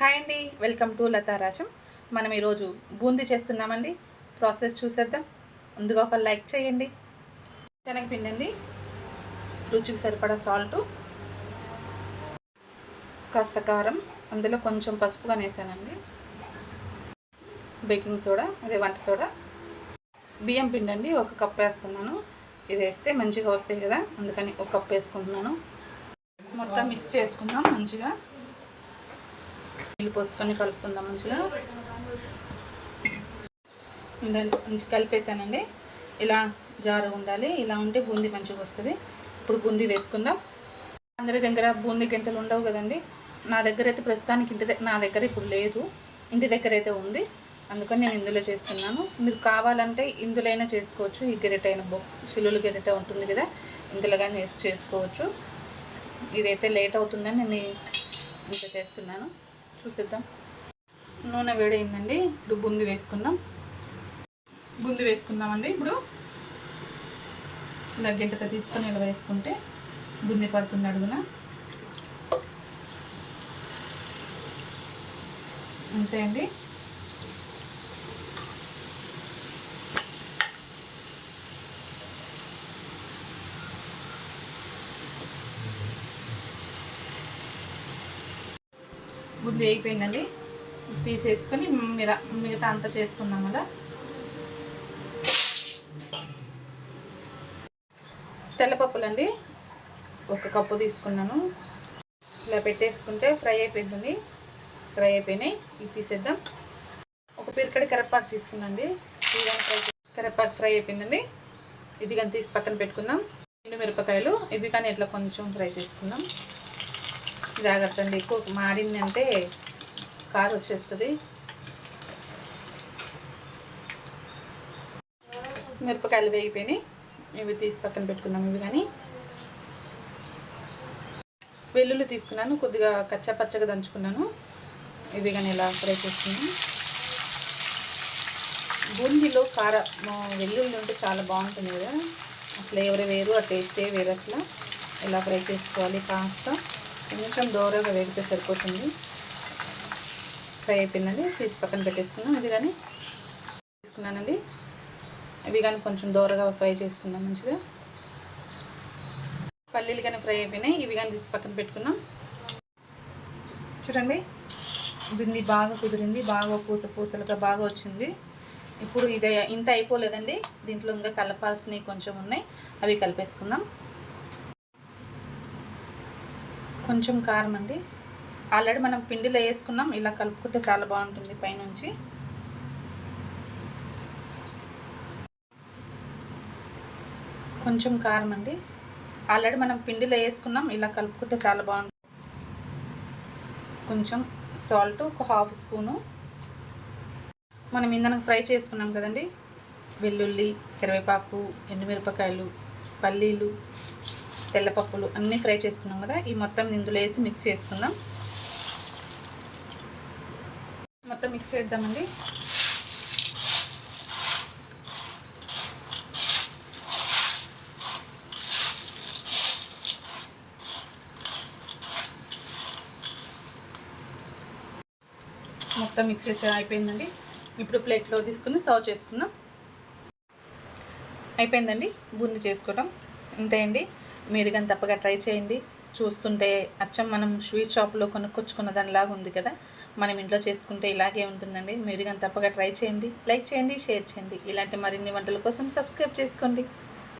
Hi అండి welcome to లతారాశం మనం ఈరోజు బూందీ చేస్తున్నామండి. ప్రాసెస్ చూసేద్దాం. ముందుగా ఒక లైక్ చేయండి. శనగపిండి అండి రుచికి సరిపడా సాల్ట్. కాస్త కారం. అందులో కొంచెం పసుపుగా వేసానండి బేకింగ్ సోడా అదే వంట సోడా. బియ్యం పిండి అండి ఒక కప్ వేస్తున్నాను. ఇది వేస్తే మంచిగా వస్తాయి కదా అందుకని ఒక కప్ వేసుకుంటున్నాను. మొత్తం మిక్స్ చేసుకుందాం మంచిగా. నీళ్ళు పోసుకొని కలుపుకుందాం మంచిగా. దాన్ని మంచి కలిపేసానండి. ఇలా జారు ఉండాలి. ఇలా ఉంటే బూందీ మంచిగా వస్తుంది. ఇప్పుడు బూందీ వేసుకుందాం. అందరి దగ్గర బూందీ గంటలు ఉండవు కదండి. నా దగ్గర అయితే ప్రస్తుతానికి ఇంటి దగ్గర నా దగ్గర ఇప్పుడు లేదు. ఇంటి దగ్గర అయితే ఉంది. అందుకని నేను ఇందులో చేస్తున్నాను. మీరు కావాలంటే ఇందులోనే చేసుకోవచ్చు. ఈ గెరిటైన బొ చిల్లులు గిరెట ఉంటుంది కదా. ఇందులో కానీ వేసి చేసుకోవచ్చు. ఇదైతే లేట్ అవుతుందని నేను ఇంత చేస్తున్నాను. చూసేద్దాం. నూనె వేడైందండి. ఇప్పుడు బుంది వేసుకుందాం. బుంది వేసుకుందామండి. ఇప్పుడు ఇలా గంటతో తీసుకొని ఇలా వేసుకుంటే బుంది పడుతుంది అడుగున. అంతే అండి. బుద్ధి అయిపోయిందండి. తీసేసుకొని మిగతా మిగతా అంతా చేసుకున్నాం కదా. తెల్లపప్పులండి. ఒక కప్పు తీసుకున్నాను. ఇలా పెట్టేసుకుంటే ఫ్రై అయిపోయిందండి. ఫ్రై అయిపోయినాయి. ఇది తీసేద్దాం. ఒక పిరికడి కరపాకు తీసుకున్నాండి ఫ్రై కరపాకు ఫ్రై అయిపోయిందండి. ఇది కానీ తీసి పక్కన పెట్టుకుందాం. ఎండు మిరపకాయలు ఇవి కానీ ఇట్లా కొంచెం ఫ్రై చేసుకుందాం. జాగ్రత్త అండి ఎక్కువ మాడింది అంటే కారు వచ్చేస్తుంది. మిరపకాయలు వేగిపోయినాయి. ఇవి తీసి పక్కన పెట్టుకుందాం ఇవి కానీ. వెల్లుల్లి తీసుకున్నాను. కొద్దిగా కచ్చా పచ్చగా దంచుకున్నాను. ఇవి కానీ ఇలా ఫ్రై చేస్తున్నాను బూందీలో కార వెల్లుల్లి ఉంటే చాలా బాగుంటుంది కదా. ఆ ఫ్లేవర్ వేరు ఆ టేస్టే వేరు అసలు. ఇలా ఫ్రై చేసుకోవాలి కాస్త. కొంచెం దూరంగా వేగితే సరిపోతుంది. ఫ్రై అయిపోయిందండి. తీసి పక్కన పెట్టేసుకున్నాం ఇది కానీ తీసుకున్నానండి. ఇవి కానీ కొంచెం దూరగా ఫ్రై చేసుకున్నాం మంచిగా. పల్లీలు కానీ ఫ్రై అయిపోయినాయి. ఇవి కానీ తీసి పక్కన పెట్టుకున్నాం చూడండి బింది బాగా కుదిరింది. బాగా పూస పూసలుగా బాగా వచ్చింది. ఇప్పుడు ఇది ఇంత అయిపోలేదండి. దీంట్లో ఇంకా కలపాల్సినవి కొంచెం ఉన్నాయి. అవి కలిపేసుకుందాం. కొంచెం కారం అండి. ఆల్రెడీ మనం పిండిలో వేసుకున్నాం ఇలా కలుపుకుంటే చాలా బాగుంటుంది పైనుంచి. కొంచెం కారం అండి. ఆల్రెడీ మనం పిండిలో వేసుకున్నాం ఇలా కలుపుకుంటే చాలా బాగుంటుంది. కొంచెం సాల్ట్ ఒక హాఫ్ స్పూను. మనం ఇందనకు ఫ్రై చేసుకున్నాం కదండి. వెల్లుల్లి కరివేపాకు ఎండుమిరపకాయలు పల్లీలు తెల్లపప్పులు అన్నీ ఫ్రై చేసుకున్నాం కదా ఈ మొత్తం ఇందులో వేసి మిక్స్ చేసుకుందాం. మొత్తం మిక్స్ చేద్దామండి. మొత్తం మిక్స్ చేసే అయిపోయిందండి. ఇప్పుడు ప్లేట్లో తీసుకుని సర్వ్ చేసుకుందాం. అయిపోయిందండి బూంది చేసుకోవడం అంతే అండి. మీరు కానీ తప్పగా ట్రై చేయండి. చూస్తుంటే అచ్చం మనం స్వీట్ షాప్లో కొనుక్కొచ్చుకున్న దానిలాగా ఉంది కదా? మనం ఇంట్లో చేసుకుంటే ఇలాగే ఉంటుందండి. మీరు కానీ తప్పగా ట్రై చేయండి. లైక్ చేయండి షేర్ చేయండి. ఇలాంటి మరిన్ని వంటల కోసం సబ్స్క్రైబ్ చేసుకోండి.